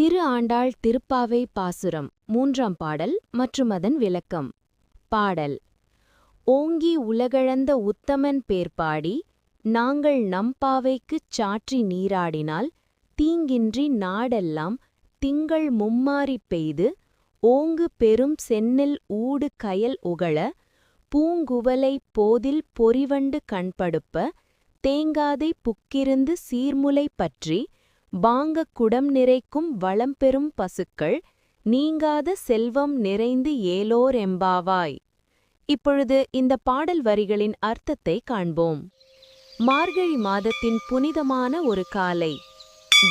திரு ஆண்டாள் திருப்பாவை பாசுரம் மூன்றாம் பாடல் மற்றும் அதன் விளக்கம். பாடல். ஓங்கி உலகளந்த உத்தமன் பேர்பாடி நாங்கள் நம்பாவைக்குச் சாற்றி நீராடினால் தீங்கின்றி நாடெல்லாம் திங்கள் மும்மாறிப் பெய்து ஓங்கு பெரும் சென்னில் ஊடு கயல் உகள பூங்குவலை போதில் பொறிவண்டு கண்படுப்ப தேங்காதை புக்கிருந்து சீர்முலை பற்றி பாங்கக் குடம் நிறைக்கும் வளம்பெறும் பசுக்கள் நீங்காத செல்வம் நிறைந்து ஏலோர் எம்பாவாய். இப்பொழுது இந்த பாடல் வரிகளின் அர்த்தத்தை காண்போம். மார்கழி மாதத்தின் புனிதமான ஒரு காலை.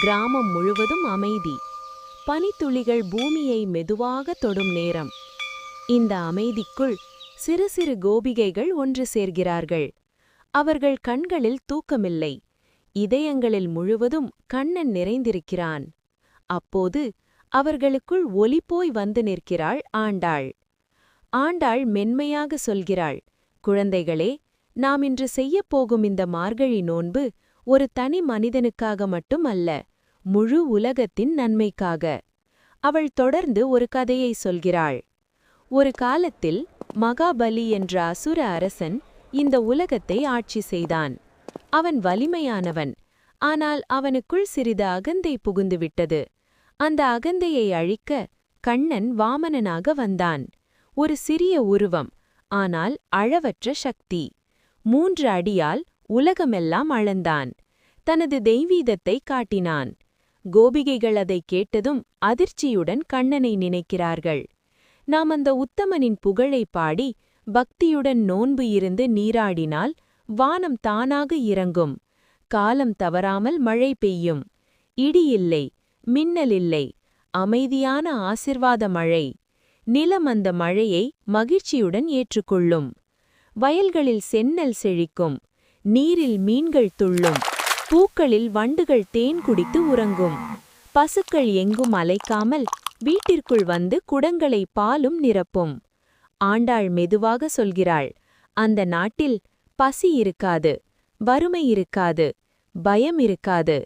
கிராமம் முழுவதும் அமைதி. பனித்துளிகள் பூமியை மெதுவாக தொடும் நேரம். இந்த அமைதிக்குள் சிறு சிறு கோபிகைகள் ஒன்று சேர்கிறார்கள். அவர்கள் கண்களில் தூக்கமில்லை. இதயங்களில் முழுவதும் கண்ணன் நிறைந்திருக்கிறான். அப்போது அவர்களுக்குள் ஒலி போய் வந்து நிற்கிறாள் ஆண்டாள். ஆண்டாள் மென்மையாக சொல்கிறாள் குழந்தைகளே நாம் இன்று செய்யப்போகும் இந்த மார்கழி நோன்பு ஒரு தனி மனிதனுக்காக மட்டும் அல்ல முழு உலகத்தின் நன்மைக்காக அவள் தொடர்ந்து ஒரு கதையை சொல்கிறாள். ஒரு காலத்தில் மகாபலி என்ற அசுர அரசன் இந்த உலகத்தை ஆட்சி செய்தான். அவன் வலிமையானவன். ஆனால் அவனுக்குள் சிறிது அகந்தை புகுந்துவிட்டது. அந்த அகந்தையை அழிக்க கண்ணன் வாமனனாக வந்தான். ஒரு சிறிய உருவம் ஆனால் அளவற்ற சக்தி. மூன்று அடியால் உலகமெல்லாம் அளந்தான். தனது தெய்வீதத்தை காட்டினான். கோபிகைகள் அதைக் கேட்டதும் அதிர்ச்சியுடன் கண்ணனை நினைக்கிறார்கள். நாம் அந்த உத்தமனின் புகழை பாடி பக்தியுடன் நோன்பு இருந்து நீராடினால் வானம் தானாக இறங்கும். காலம் தவறாமல் மழை பெய்யும். இடி இல்லை மின்னல் இல்லை. அமைதியான ஆசிர்வாத மழை. நிலம் அந்த மழையை மகிழ்ச்சியுடன் ஏற்றுக்கொள்ளும். வயல்களில் சென்னல் செழிக்கும். நீரில் மீன்கள் துள்ளும். பூக்களில் வண்டுகள் தேன் குடித்து உறங்கும். பசுக்கள் எங்கும் அலைக்காமல் வீட்டிற்குள் வந்து குடங்களை பாலும் நிரப்பும். ஆண்டாள் மெதுவாக சொல்கிறாள் அந்த நாட்டில் பசி இருக்காது வறுமை இருக்காது பயம் இருக்காது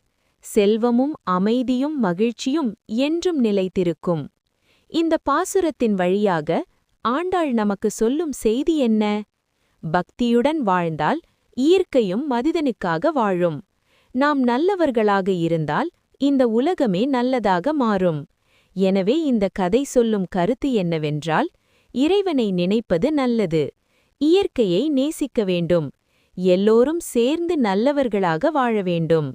செல்வமும் அமைதியும் மகிழ்ச்சியும் என்றும் நிலைத்திருக்கும். இந்த பாசுரத்தின் வழியாக ஆண்டாள் நமக்கு சொல்லும் செய்தி என்ன? பக்தியுடன் வாழ்ந்தால் இயற்கையும் மனிதனுக்காக வாழும். நாம் நல்லவர்களாக இருந்தால் இந்த உலகமே நல்லதாக மாறும். எனவே இந்த கதை சொல்லும் கருத்து என்னவென்றால் இறைவனை நினைப்பது நல்லது. இயற்கையை நேசிக்க வேண்டும். எல்லோரும் சேர்ந்து நல்லவர்களாக வாழ வேண்டும்.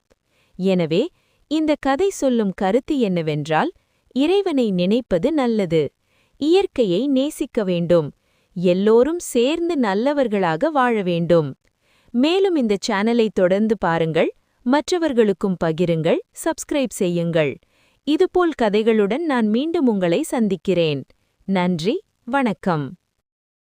எனவே இந்த கதை சொல்லும் கருத்து என்னவென்றால் இறைவனை நினைப்பது நல்லது. இயற்கையை நேசிக்க வேண்டும். எல்லோரும் சேர்ந்து நல்லவர்களாக வாழ வேண்டும். மேலும் இந்த சேனலை தொடர்ந்து பாருங்கள். மற்றவர்களுக்கும் பகிருங்கள். சப்ஸ்கிரைப் செய்யுங்கள். இதுபோல் கதைகளுடன் நான் மீண்டும் உங்களை சந்திக்கிறேன். நன்றி. வணக்கம்.